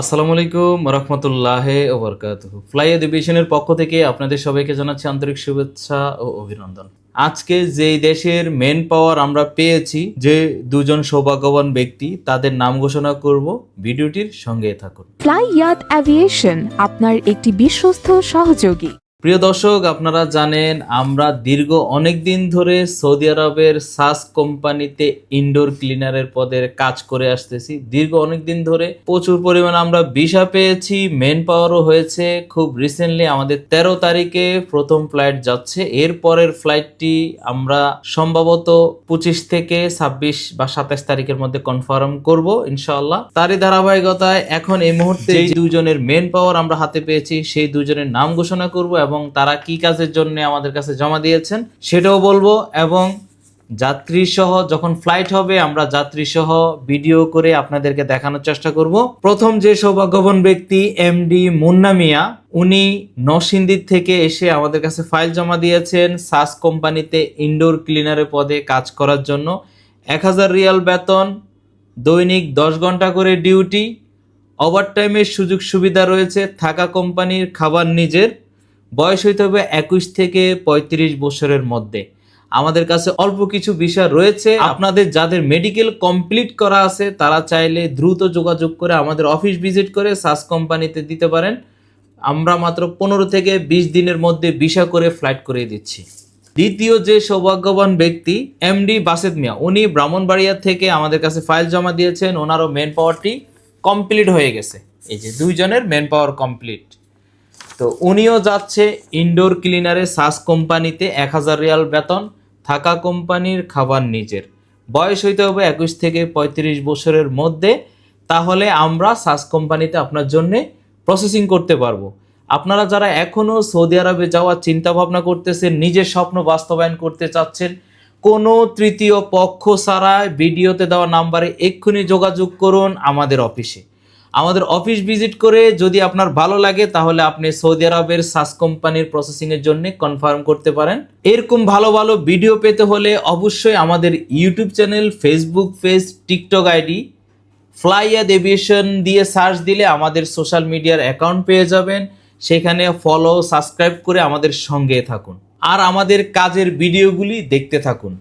আসসালামু আলাইকুম রহমতুল্লাহ ওবরকাত ফ্লাই এডুকেশনের পক্ষ থেকে আপনাদের সবাইকে জানাচ্ছি আন্তরিক শুভেচ্ছা ও অভিনন্দন। আজকে যে দেশের মেন পাওয়ার আমরা পেয়েছি, যে দুজন সৌভাগ্যবান ব্যক্তি, তাদের নাম ঘোষণা করব, ভিডিওটির সঙ্গে থাকুন। ফ্লাই ইয়াত অ্যাভিয়েশন আপনার একটি বিশ্বস্ত সহযোগী। প্রিয় দর্শক আপনারা জানেন আমরা দীর্ঘ অনেক দিন ধরে সৌদি আরবের সাস কোম্পানিতে ইনডোর ক্লিনারের পদে কাজ করে আসতেছি। দীর্ঘ অনেক দিন ধরে প্রচুর পরিমাণে আমরা ভিসা পেয়েছি মেন পাওয়ারও হয়েছে। খুব রিসেন্টলি আমাদের তেরো তারিখে প্রথম ফ্লাইট যাচ্ছে। এর পরের ফ্লাইটটি আমরা সম্ভবত পঁচিশ থেকে ছাব্বিশ বা সাতাশ তারিখের মধ্যে কনফার্ম করব ইনশাআল্লাহ। তারই ধারাবাহিকতায় এখন এই মুহূর্তে দুজনের মেন পাওয়ার আমরা হাতে পেয়েছি সেই দুজনের নাম ঘোষণা করব এবং তারা কি কাজের জন্য আমাদের কাছে জমা দিয়েছেন সেটাও বলব এবং যাত্রী সহ যখন ফ্লাইট হবে, আমরা যাত্রী সহ ভিডিও করে আপনাদেরকে দেখানোর চেষ্টা করব। প্রথম যে সৌভাগ্যবান ব্যক্তি এমডি মুন্না মিয়া, উনি নরসিংদীর থেকে এসে আমাদের কাছে ফাইল জমা দিয়েছেন সাস কোম্পানিতে ইনডোর ক্লিনারের পদে কাজ করার জন্য। এক হাজার রিয়াল বেতন, দৈনিক দশ ঘণ্টা করে ডিউটি ওভারটাইমের সুযোগ সুবিধা রয়েছে, থাকা কোম্পানির খাবার নিজের। বয়স হইতে হবে একুশ থেকে পঁয়ত্রিশ বছরের মধ্যে। আমাদের কাছে অল্প কিছু বিষয় রয়েছে। আপনাদের যাদের মেডিকেল কমপ্লিট করা আছে তারা চাইলে দ্রুত যোগাযোগ করে আমাদের অফিস ভিজিট করে সাস কোম্পানিতে দিতে পারেন। আমরা মাত্র পনেরো থেকে বিশ দিনের মধ্যে ভিসা করে ফ্লাইট করে দিচ্ছি। দ্বিতীয় যে সৌভাগ্যবান ব্যক্তি এমডি বাসেদ মিয়া উনি ব্রাহ্মণবাড়িয়া থেকে আমাদের কাছে ফাইল জমা দিয়েছেন। ওনারও মেন পাওয়ারটি কমপ্লিট হয়ে গেছে। এই যে দুইজনের মেন পাওয়ার কমপ্লিট তো উনিও যাচ্ছে ইনডোর ক্লিনারে সাস কোম্পানিতে এক হাজার রিয়াল বেতন, থাকা কোম্পানির খাবার নিজের। বয়স হইতে হবে একুশ থেকে পঁয়ত্রিশ বছরের মধ্যে, তাহলে আমরা সাস কোম্পানিতে আপনার জন্যে প্রসেসিং করতে পারব। আপনারা যারা এখনও সৌদি আরবে যাওয়ার চিন্তা ভাবনা করতেছেন, নিজের স্বপ্ন বাস্তবায়ন করতে চাচ্ছেন, কোনো তৃতীয় পক্ষ ছাড়া ভিডিওতে দেওয়া নাম্বারে এক্ষুনি যোগাযোগ করুন আমাদের অফিসে। আমাদের অফিস ভিজিট করে যদি আপনার ভালো লাগে, তাহলে আপনি সৌদি আরবের সাস কোম্পানির প্রসেসিং এর জন্য কনফার্ম করতে পারেন। এরকম ভালো ভালো ভিডিও পেতে হলে অবশ্যই আমাদের YouTube channel, Facebook page, TikTok ID Flyad aviation দিয়ে সার্চ দিলে আমাদের সোশ্যাল মিডিয়ার অ্যাকাউন্ট পেয়ে যাবেন। সেখানে ফলো, সাবস্ক্রাইব করে আমাদের সঙ্গে থাকুন। আর আমাদের কাজের ভিডিওগুলি দেখতে থাকুন।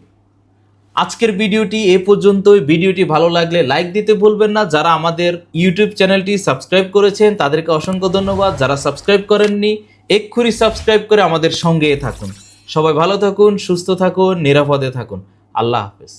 আজকের ভিডিওটি এ পর্যন্তই। ভিডিওটি ভালো লাগলে লাইক দিতে ভুলবেন না। যারা আমাদের ইউটিউব চ্যানেলটি সাবস্ক্রাইব করেছেন, তাদেরকে অসংখ্য ধন্যবাদ। যারা সাবস্ক্রাইব করেননি, এক্ষুনি সাবস্ক্রাইব করে আমাদের সঙ্গে থাকুন। সবাই ভালো থাকুন, সুস্থ থাকুন, নিরাপদে থাকুন। আল্লাহ হাফেজ।